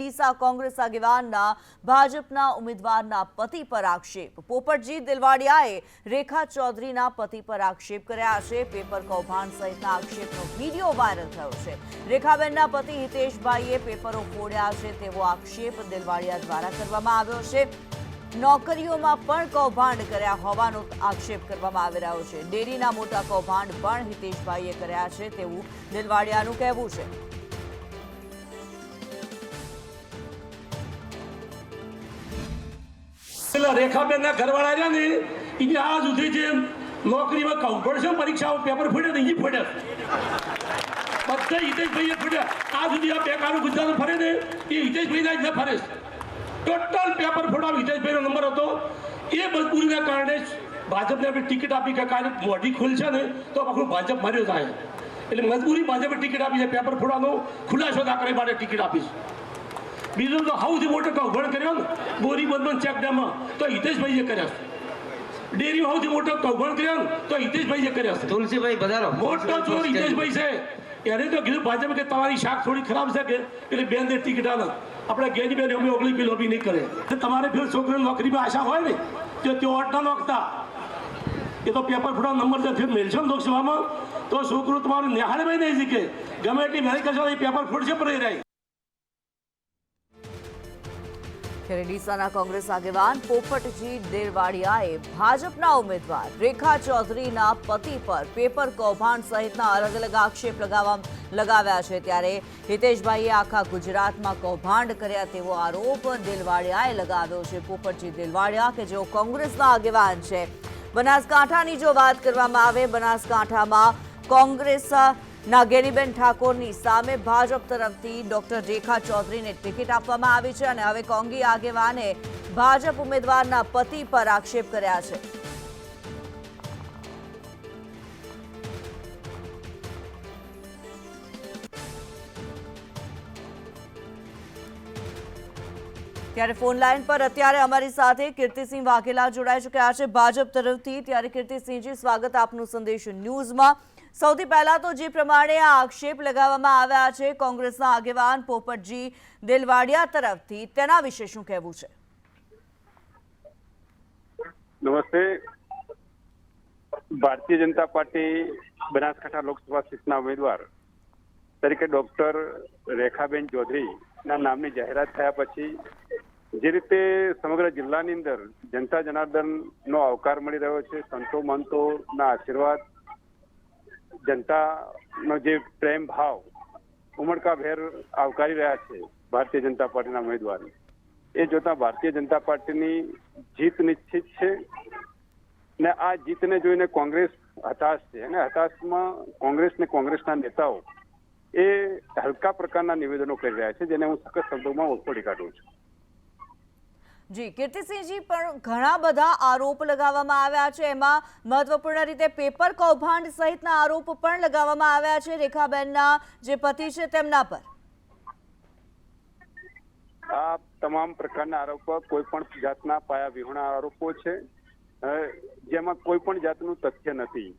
ડીસા કોંગ્રેસ આગેવાનના ભાજપના ઉમેદવારના પતિ પર આક્ષેપ. પોપટજી દિલવાડિયાએ રેખા ચૌધરીના પતિ પર આક્ષેપ કર્યા છે. પેપર કૌભાંડ સહિતના આક્ષેપનો વીડિયો વાયરલ થયો છે. રેખાબેનના પતિ હિતેશભાઈએ પેપરો ફોડ્યા છે તેવો આક્ષેપ દિલવાડિયા દ્વારા કરવામાં આવ્યો છે. નોકરીઓમાં પણ કૌભાંડ કર્યા હોવાનો આક્ષેપ કરવામાં આવી રહ્યો છે. ડેરીના મોટા કૌભાંડ પણ હિતેશભાઈએ કર્યા છે તેવું દિલવાડિયાનું કહેવું છે. પેલા રેખાબેનના ઘરવાળા રહ્યા ને એ આ સુધી જે નોકરીમાં કોમ્પિટિશન પરીક્ષાઓ પેપર ફૂટ્યા ને એ ફૂટ્યા બધા હિતેશભાઈએ ફૂટ્યા આ સુધી આ બેકારો ગુજરાત ફરે ને, એ હિતેશભાઈના જ ન ફરે. છે ટોટલ પેપર ફોડા હિતેશભાઈનો નંબર હતો. એ મજબૂરીના કારણે ભાજપને આપણે ટિકિટ આપી કે કાલે મોઢી ખુલશે ને, તો આખું ભાજપ માર્યો જાય. એટલે મજબૂરી ભાજપે ટિકિટ આપી છે પેપર ફોડાનો ખુલાસો દાખલે માટે ટિકિટ આપીશ બીજું તો સૌથી મોટો કૌભાંડ કર્યો ને બોરી બંધન ચેક ડેમમાં તો હિતેશભાઈએ કર્યા છે. ડેરી સૌથી મોટો કૌભાંડ કર્યો ને તો હિતેશભાઈએ કર્યા તુલસીભાઈ પધારો મોટો ચોર હિતેશભાઈ છે. એને તો કીધું ભાજપ કે તમારી શાક થોડી ખરાબ છે કે એટલે બેન દે ટિકિટ આલો. આપણે ગેની બેન અમે ઓગળી પી લોબી નહીં કરે. તમારે ફેર છોકરીની નોકરીમાં આશા હોય ને તો તેઓ અટ ના નોખતા. એ તો પેપર ફોડા નંબર જે ફેર મેલશો ને લોકસભામાં. તો છોકરું તમારું નિહાળભાઈ નહીં શીખે. ગમે એટલી મહેનત કરશો એ પેપર ફૂટશે પર રહી ત્યારે ડીસાના કોંગ્રેસ આગેવાન પોપટજી દેરવાડિયાએ ભાજપના ઉમેદવાર રેખા ચૌધરીના પતિ પર પેપર કૌભાંડ સહિતના અલગ અલગ આક્ષેપ લગાવવા લગાવ્યા છે. ત્યારે હિતેશભાઈએ આખા ગુજરાતમાં કૌભાંડ કર્યા તેવો આરોપ દિલવાડિયાએ લગાવ્યો છે. પોપટજી દિલવાડિયા કે જેઓ કોંગ્રેસના આગેવાન છે. બનાસકાંઠાની જો વાત કરવામાં આવે, બનાસકાંઠામાં કોંગ્રેસ નાગેરીબેન ઠાકોરની સામે ભાજપ તરફથી ડોક્ટર રેખા ચૌધરીને ટિકિટ આપવામાં આવી છે અને હવે કોંગી આગેવાને ભાજપ ઉમેદવારના પતિ પર આક્ષેપ કર્યા છે. ત્યારે ફોન લાઈન પર અત્યારે અમારી સાથે કીર્તિસિંહ વાઘેલા જોડાઈ ચૂક્યા છે ભાજપ તરફથી. ત્યારે કીર્તિસિંહજી, સ્વાગત આપનું સંદેશ ન્યૂઝમાં. સૌથી પહેલા તો જે પ્રમાણે આ આક્ષેપ લગાવવામાં આવ્યા છે, કોંગ્રેસના આગેવાન પોપટજી દેલવાડિયા તરફથી, તેના વિશે શું કહેવું છે? નમસ્તે. ભારતીય જનતા પાર્ટી બનાસકાંઠા લોકસભા સીટના ઉમેદવાર તરીકે ડોક્ટર રેખાબેન ચૌધરી ના, નામની જાહેરાત થયા પછી જે રીતે સમગ્ર જિલ્લાની અંદર જનતા જનાર્દન નો આવકાર મળી રહ્યો છે, સંતો મંતો ના આશીર્વાદ, જનતાનો જે પ્રેમ ભાવ, ઉમળકાભેર આવકારી રહ્યા છે ભારતીય જનતા પાર્ટીના ઉમેદવાર. એ જોતા ભારતીય જનતા પાર્ટીની જીત નિશ્ચિત છે ને આ જીતને જોઈને કોંગ્રેસ હતાશ છે. અને હતાશમાં કોંગ્રેસ ને કોંગ્રેસના નેતાઓ એ હલકા પ્રકારના નિવેદનો કરી રહ્યા છે જેને હું સખત શબ્દોમાં વખોડી કાઢું છું. જી કીર્તિસિંહજી પણ ઘણા બધા આરોપ લગાવવામાં આવ્યા છે. એમાં મહત્વપૂર્ણ રીતે પેપર કૌભાંડ સહિતના આરોપ પણ લગાવવામાં આવ્યા છે રેખાબેનના જે પતિ છે તેમના પર. આ તમામ પ્રકારના આરોપો કોઈ પણ જાતના પાયા વિહોણા આરોપો છે. જેમાં કોઈ પણ જાતનું તથ્ય નથી.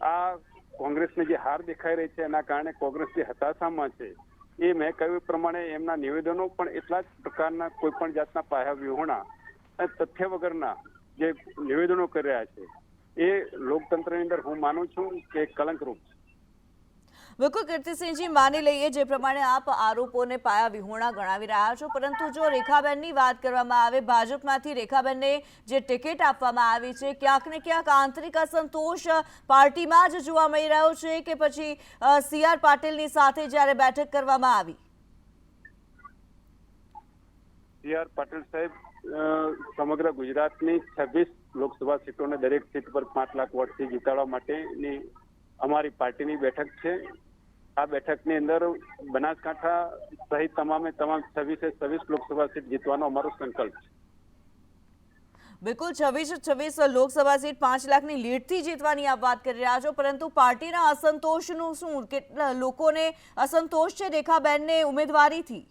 આ કોંગ્રેસને જે હાર દેખાઈ રહી છે, એના કારણે કોંગ્રેસ જે હતાશામાં છે, એ મેં કહ્યું પ્રમાણે એમના નિવેદનો પણ એટલા જ પ્રકારના કોઈ પણ જાતના પાયા વિહોણા અને તથ્ય વગરના જે નિવેદનો કરી રહ્યા છે, એ લોકતંત્રની અંદર હું માનું છું કે કલંકરૂપ છે. બિલકુલ કીર્તિસિંહજી માની લઈએ, જે પ્રમાણે આપ આરોપોને પાયા વિહોણા ગણાવી રહ્યા છો. પરંતુ જો રેખાબેનની વાત કરવામાં આવે, ભાજપમાંથી રેખાબેનને જે ટિકિટ આપવામાં આવી છે, ક્યાંક ને ક્યાંક આંતરિક અસંતોષ પાર્ટીમાં જ જોવા મળી રહ્યો છે કે પછી સી આર પાટીલની સાથે જ્યારે બેઠક કરવામાં આવી. સી પાટીલ સાહેબ સમગ્ર ગુજરાતની છવ્વીસ લોકસભા સીટોને દરેક સીટ પર પાંચ લાખ વોટથી જીતાડવા માટેની અમારી પાર્ટીની બેઠક છે. આ બેઠકની અંદર બનાસકાંઠા સહિત તમામે તમામ છવ્વીસે છવ્વીસ લોકસભા સીટ જીતવાનો અમારો સંકલ્પ છે. બિલકુલ છવ્વીસ છવ્વીસ લોકસભા સીટ પાંચ લાખની લીડથી જીતવાની આપ વાત કરી રહ્યા છો પરંતુ પાર્ટીના અસંતોષનું શું? કેટલા લોકોને અસંતોષ છે રેખાબેનને ઉમેદવારીથી?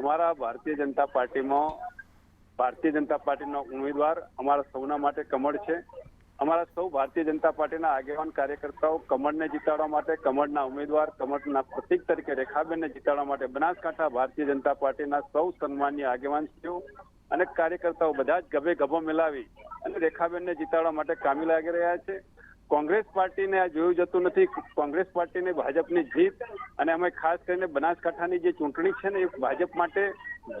અમારા ભારતીય જનતા પાર્ટીમાં ભારતીય જનતા પાર્ટીનો ઉમેદવાર અમારા સૌના માટે કમળ છે. અમારા સૌ ભારતીય જનતા પાર્ટીના આગેવાન કાર્યકર્તાઓ કમળને જીતાડવા માટે, કમળના ઉમેદવાર, કમળના પ્રતિક તરીકે રેખાબેનને જીતાડવા માટે બનાસકાંઠા ભારતીય જનતા પાર્ટીના સૌ સન્માનીય આગેવાનશ્રીઓ અને કાર્યકર્તાઓ બધા જ ગભે ગભો મિલાવી અને રેખાબેનને જીતાડવા માટે કામી લાગી રહ્યા છે. કોંગ્રેસ પાર્ટીને આ જોયું જતું નથી. કોંગ્રેસ પાર્ટીને ભાજપની જીત અને અમે ખાસ કરીને બનાસકાંઠાની જે ચૂંટણી છે ને એ ભાજપ માટે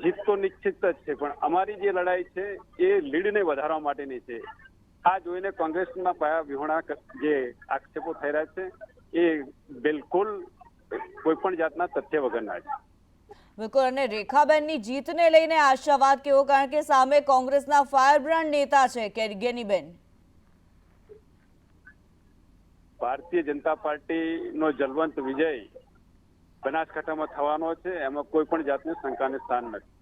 જીત તો નિશ્ચિત જ છે, પણ અમારી જે લડાઈ છે એ લીડને વધારવા માટેની છે. આ જોઈને કોંગ્રેસના પાયા વિહોણા જે આક્ષેપો થઈ રહ્યા છે એ બિલકુલ કોઈ પણ જાતના તથ્ય વગરના છે. બિલકુલ અને રેખાબેનની જીતને લઈને આશાવાદ કેવો? કારણ કે સામે કોંગ્રેસના ફાયરબ્રાન્ડ નેતા છે કેરગેનીબેન. ભારતીય જનતા પાર્ટીનો જલવંત વિજય બનાસકાંઠામાં થવાનો છે એમાં કોઈ પણ જાતની શંકાને સ્થાન નથી.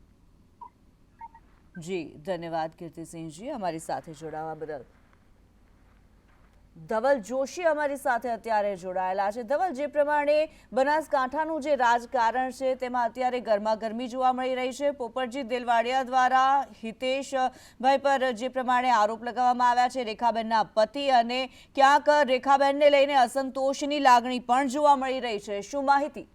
જી, ધન્યવાદ કીર્તિસિંહજી, અમારી સાથે જોડાવા બદલ. ધવલ જોશી અમારી સાથે અત્યારે જોડાયેલા છે. ધવલ, જે પ્રમાણે બનાસકાંઠાનું જે રાજકારણ છે, તેમાં અત્યારે ગરમાગરમી જોવા મળી રહી છે. પોપટજી દેલવાડિયા દ્વારા હિતેશભાઈ પર જે પ્રમાણે આરોપ લગાવવામાં આવ્યા છે, રેખાબેનના પતિ અને ક્યાંક રેખાબેનને લઈને અસંતોષની લાગણી પણ જોવા મળી રહી છે. શું માહિતી?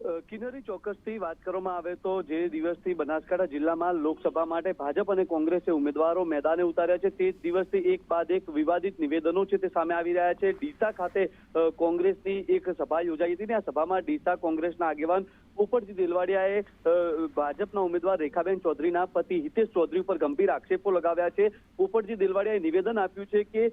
અ, કિન્નરી ચોક્કસથી વાત કરવામાં આવે તો જે દિવસથી બનાસકાંઠા જિલ્લામાં લોકસભા માટે ભાજપ અને કોંગ્રેસે ઉમેદવારો મેદાને ઉતાર્યા છે તે જ દિવસથી એક બાદ એક વિવાદિત નિવેદનો છે તે સામે આવી રહ્યા છે. ડીસા ખાતે કોંગ્રેસની એક સભા યોજાઈ હતી ને આ સભામાં ડીસા કોંગ્રેસના આગેવાન પોપટજી દેલવાડિયાએ ભાજપના ઉમેદવાર રેખાબેન ચૌધરીના પતિ હિતેશ ચૌધરી ઉપર ગંભીર આક્ષેપો લગાવ્યા છે. પોપટજી દેલવાડિયાએ નિવેદન આપ્યું છે કે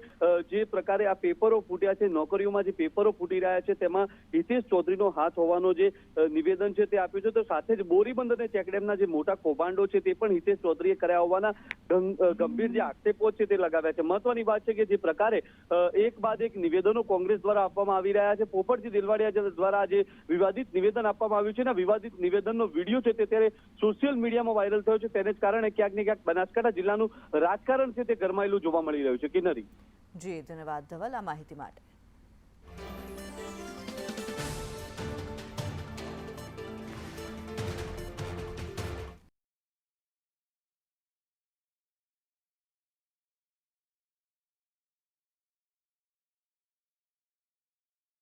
જે પ્રકારે આ પેપરો ફૂટ્યા છે નોકરીઓમાં જે પેપરો ફૂટી રહ્યા છે તેમાં હિતેશ ચૌધરીનો હાથ હોવાનો જે નિવેદન છે તે આપ્યું છે. તો સાથે જ બોરીબંધ અને ચેકડેમના જે મોટા કૌભાંડો છે તે પણ હિતેશ ચૌધરીએ કર્યા હોવાના ગંભીર જે આક્ષેપો છે તે લગાવ્યા છે. મહત્વની વાત છે કે જે પ્રકારે એક બાદ એક નિવેદનો કોંગ્રેસ દ્વારા આપવામાં આવી રહ્યા છે. પોપટજી દિલવાડિયા દ્વારા જે વિવાદિત નિવેદન આપવામાં આવ્યું છે ને વિવાદિત નિવેદનનો વીડિયો છે તે ત્યારે સોશિયલ મીડિયામાં વાયરલ થયો છે. તેને જ કારણે ક્યાંક ને ક્યાંક બનાસકાંઠા જિલ્લાનું રાજકારણ છે તે ગરમાયેલું જોવા મળી રહ્યું છે. કિનરી જી, ધન્યવાદ ધવલ આ માહિતી માટે.